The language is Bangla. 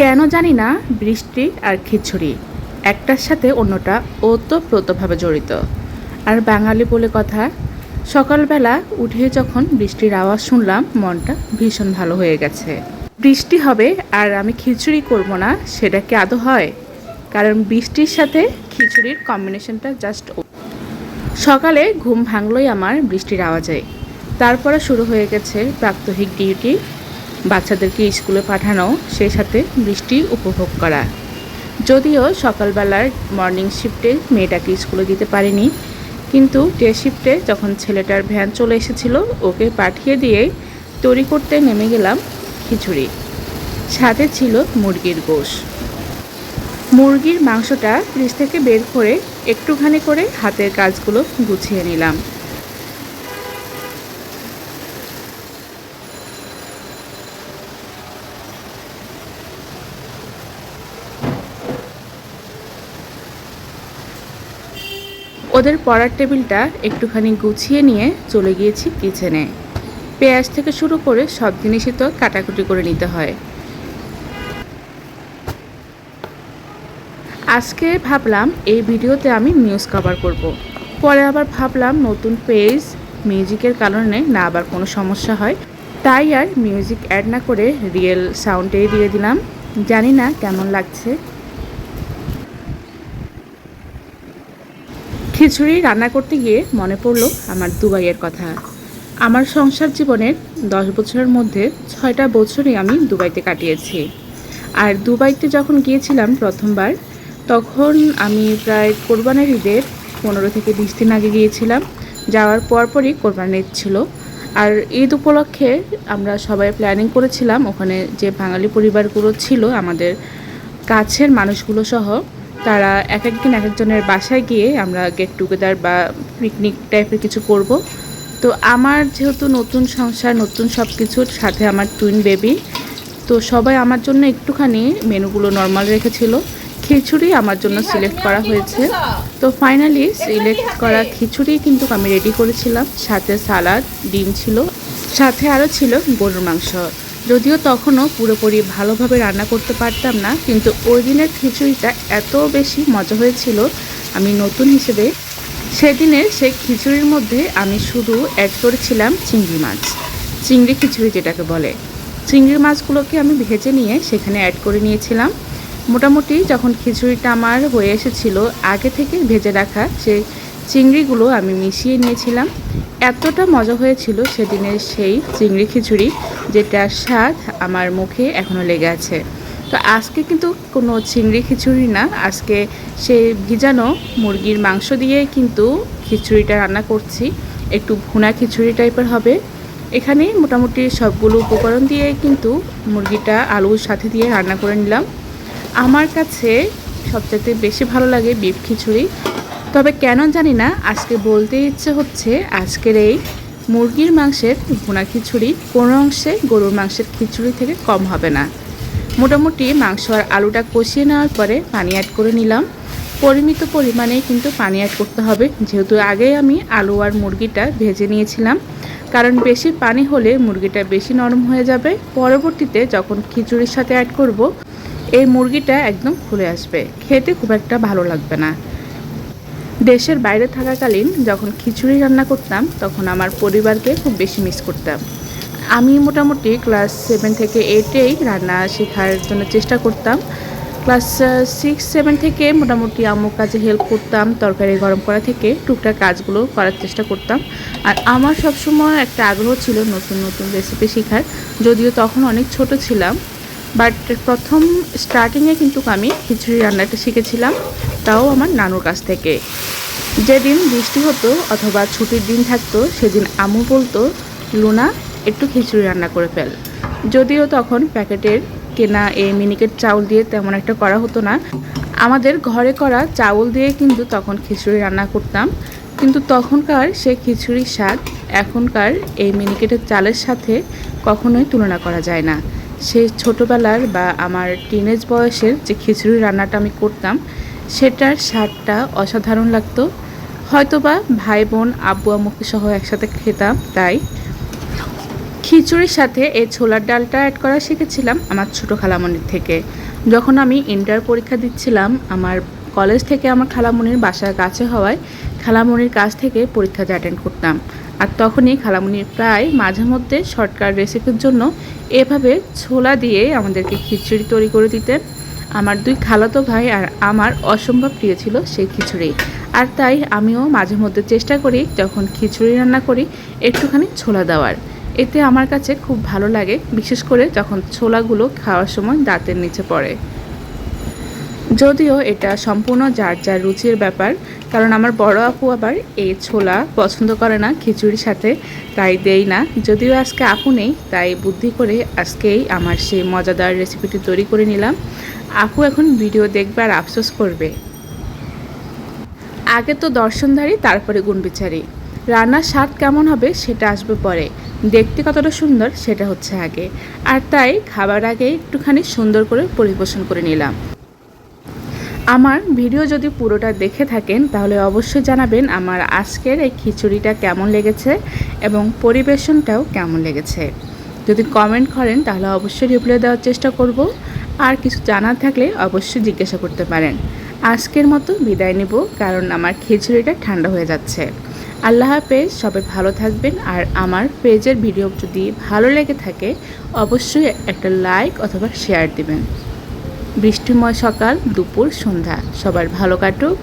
কেন জানি না, বৃষ্টি আর খিচুড়ি। একটার সাথে অন্যটা ওতপ্রোতভাবে জড়িত। আর বাঙালি বলে কথা, সকালবেলা উঠে যখন বৃষ্টির আওয়াজ শুনলাম, মনটা ভীষণ ভালো হয়ে গেছে। বৃষ্টি হবে আর আমি খিচুড়ি করব না, সেটা কি আদৌ হয়? কারণ বৃষ্টির সাথে খিচুড়ির কম্বিনেশনটা জাস্ট সকালে ঘুম ভাঙলই আমার বৃষ্টির আওয়াজে। তারপরে শুরু হয়ে গেছে প্রাত্যহিক ডিউটি বাচ্চাদেরকে স্কুলে পাঠানো, সেই সাথে বৃষ্টি উপভোগ করা। যদিও সকালবেলার মর্নিং শিফটে মেয়েটাকে স্কুলে দিতে পারিনি, কিন্তু ডে শিফটে যখন ছেলেটার ভ্যান চলে এসেছিল, ওকে পাঠিয়ে দিয়ে তৈরি করতে নেমে গেলাম খিচুড়ি। সাথে ছিল মুরগির গোশ। মুরগির মাংসটা ফ্রিজ থেকে বের করে একটুখানি করে হাতের কাজগুলো গুছিয়ে নিলাম। ওদের পড়ার টেবিলটা একটুখানি গুছিয়ে নিয়ে চলে গিয়েছি কিচেনে। পেঁয়াজ থেকে শুরু করে সব জিনিসই তো কাটাকুটি করে নিতে হয়। আজকে ভাবলাম এই ভিডিওতে আমি নিউজ কভার করব। পরে আবার ভাবলাম নতুন পেজ মিউজিকের কারণে না আবার কোনো সমস্যা হয়। তাই আর মিউজিক অ্যাড না করে রিয়েল সাউন্ডেই দিয়ে দিলাম। জানি না কেমন লাগছে। খিচুড়ি রান্না করতে গিয়ে মনে পড়ল আমার দুবাইয়ের কথা। আমার সংসার জীবনের দশ বছরের মধ্যে ছয়টা বছরই আমি দুবাইতে কাটিয়েছি। আর দুবাইতে যখন গিয়েছিলাম প্রথমবার, তখন আমি প্রায় কোরবানের ঈদের পনেরো থেকে বিশ দিন আগে গিয়েছিলাম। যাওয়ার পরপরই কোরবানের ঈদ ছিল। আর ঈদ উপলক্ষে আমরা সবাই প্ল্যানিং করেছিলাম, ওখানে যে বাঙালি পরিবারগুলো ছিল, আমাদের কাছের মানুষগুলো সহ তারা এক একদিন এক একজনের বাসায় গিয়ে আমরা গেট টুগেদার বা পিকনিক টাইপের কিছু করব। তো আমার যেহেতু নতুন সংসার, নতুন সব কিছুর সাথে আমার টুইন বেবি তো সবাই আমার জন্য একটুখানি মেনুগুলো নর্মাল রেখেছিল। খিচুড়ি আমার জন্য সিলেক্ট করা হয়েছে। তো ফাইনালি সিলেক্ট করা খিচুড়ি কিন্তু আমি রেডি করেছিলাম। সাথে সালাদ ডিম ছিল। সাথে আরও ছিল গরুর মাংস। যদিও তখনও পুরোপুরি ভালোভাবে রান্না করতে পারতাম না, কিন্তু ওই দিনের খিচুড়িটা এত বেশি মজা হয়েছিল আমি নতুন হিসেবে। সেদিনের সেই খিচুড়ির মধ্যে আমি শুধু অ্যাড করেছিলাম চিংড়ি মাছ, চিংড়ি খিচুড়ি যেটাকে বলে। চিংড়ি মাছগুলোকে আমি ভেজে নিয়ে সেখানে অ্যাড করে নিয়েছিলাম। মোটামুটি যখন খিচুড়িটা আমার হয়ে এসেছিল, আগে থেকে ভেজে রাখা সেই চিংড়িগুলো আমি মিশিয়ে নিয়েছিলাম। এতটা মজা হয়েছিল সেদিনের সেই চিংড়ি খিচুড়ি যেটার স্বাদ আমার মুখে এখনও লেগে আছে। তো আজকে কিন্তু কোনো চিংড়ি খিচুড়ি না, আজকে সেই ভিজানো মুরগির মাংস দিয়ে কিন্তু খিচুড়িটা রান্না করছি। একটু ভুনা খিচুড়ি টাইপের হবে। এখানে মোটামুটি সবগুলো উপকরণ দিয়ে কিন্তু মুরগিটা আলুর সাথে দিয়ে রান্না করে নিলাম। আমার কাছে সবচেয়ে বেশি ভালো লাগে বিফ খিচুড়ি। তবে কেন জানি না, আজকে বলতে ইচ্ছে হচ্ছে আজকের এই মুরগির মাংসের ভুনা খিচুড়ি কোনো অংশে গরুর মাংসের খিচুড়ি থেকে কম হবে না। মোটামুটি মাংস আর আলুটা কষিয়ে নেওয়ার পরে পানি অ্যাড করে নিলাম। পরিমিত পরিমাণে কিন্তু পানি অ্যাড করতে হবে। যেহেতু আগেই আমি আলু আর মুরগিটা ভেজে নিয়েছিলাম, কারণ বেশি পানি হলে মুরগিটা বেশি নরম হয়ে যাবে। পরবর্তীতে যখন খিচুড়ির সাথে অ্যাড করব, এই মুরগিটা একদম খুলে আসবে। খেতে খুব একটা ভালো লাগবে না। দেশের বাইরে থাকাকালীন যখন খিচুড়ি রান্না করতাম, তখন আমার পরিবারকে খুব বেশি মিস করতাম। আমি মোটামুটি ক্লাস সেভেন থেকে এইটেই রান্না শেখার জন্য চেষ্টা করতাম। ক্লাস সিক্স সেভেন থেকে মোটামুটি আম্মুর কাজে হেল্প করতাম, তরকারি গরম করা থেকে টুকটাক কাজগুলো করার চেষ্টা করতাম। আর আমার সবসময় একটা আগ্রহ ছিল নতুন নতুন রেসিপি শেখার। যদিও তখন অনেক ছোট ছিলাম বাট প্রথম স্টার্টিংয়ে কিন্তু আমি খিচুড়ি রান্নাটা শিখেছিলাম। তাও আমার নানুর কাছ থেকে। যেদিন বৃষ্টি হতো অথবা ছুটির দিন থাকতো, সেদিন আমু বলতো, লুনা, একটু খিচুড়ি রান্না করে ফেল। যদিও তখন প্যাকেটের কেনা এই মিনিকেট চাউল দিয়ে তেমন একটা করা হতো না। আমাদের ঘরে করা চাউল দিয়ে কিন্তু তখন খিচুড়ি রান্না করতাম। কিন্তু তখনকার সে খিচুড়ির স্বাদ, এখনকার এই মিনিকেটের চালের সাথে কখনোই তুলনা করা যায় না। সেই ছোটোবেলার বা আমার টিনেজ বয়সের যে খিচুড়ি রান্নাটা আমি করতাম সেটার স্বাদটা অসাধারণ লাগতো। হয়তোবা ভাই বোন, আব্বু আম্মুকে সহ একসাথে খেতাম, তাই। খিচুড়ির সাথে এই ছোলার ডালটা অ্যাড করা শিখেছিলাম আমার ছোটো খালামণির থেকে। যখন আমি ইন্টার পরীক্ষা দিচ্ছিলাম, আমার কলেজ থেকে আমার খালামণির বাসার কাছে হওয়ায় খালামণির কাছ থেকে পরীক্ষাতে অ্যাটেন্ড করতাম। আর তখনই খালামণির প্রায় মাঝে মধ্যে শর্টকাট রেসিপির জন্য এভাবে ছোলা দিয়ে আমাদেরকে খিচুড়ি তৈরি করে দিতেন। আমার দুই খালাতো ভাই আর আমার অসম্ভব প্রিয় ছিল সেই খিচুড়ি। আর তাই আমিও মাঝে মধ্যে চেষ্টা করি যখন খিচুড়ি রান্না করি একটুখানি ছোলা দেওয়ার। এতে আমার কাছে খুব ভালো লাগে, বিশেষ করে যখন ছোলাগুলো খাওয়ার সময় দাঁতের নিচে পড়ে। যদিও এটা সম্পূর্ণ যার যার রুচির ব্যাপার, কারণ আমার বড় আপু আবার এই ছোলা পছন্দ করে না, খিচুড়ির সাথে তাই দেই না। যদিও আজকে আপু নেই, তাই বুদ্ধি করে আজকেই আমার সেই মজাদার রেসিপিটি তৈরি করে নিলাম। আপু এখন ভিডিও দেখবে আর আফসোস করবে। আগে তো দর্শনধারী, তারপরে গুণবিচারী। রান্নার স্বাদ কেমন হবে সেটা আসবে পরে। দেখতে কতটা সুন্দর সেটা হচ্ছে আগে। আর তাই খাবার আগে একটুখানি সুন্দর করে পরিবেশন করে নিলাম। আমার ভিডিও যদি পুরোটা দেখে থাকেন, তাহলে অবশ্যই জানাবেন আমার আজকের এই খিচুড়িটা কেমন লেগেছে এবং পরিবেশনটাও কেমন লেগেছে। যদি কমেন্ট করেন, তাহলে অবশ্যই রিপ্লাই দেওয়ার চেষ্টা করব। আর কিছু জানার থাকলে অবশ্যই জিজ্ঞাসা করতে পারেন। আজকের মতো বিদায় নেব, কারণ আমার খিচুড়িটা ঠান্ডা হয়ে যাচ্ছে। আল্লাহ হাফেজ, সবাই ভালো থাকবেন। আর আমার পেজের ভিডিও যদি ভালো লেগে থাকে, অবশ্যই একটা লাইক অথবা শেয়ার দিবেন। বৃষ্টিময় সকাল দুপুর সন্ধ্যা। সবার ভালো কাটুক।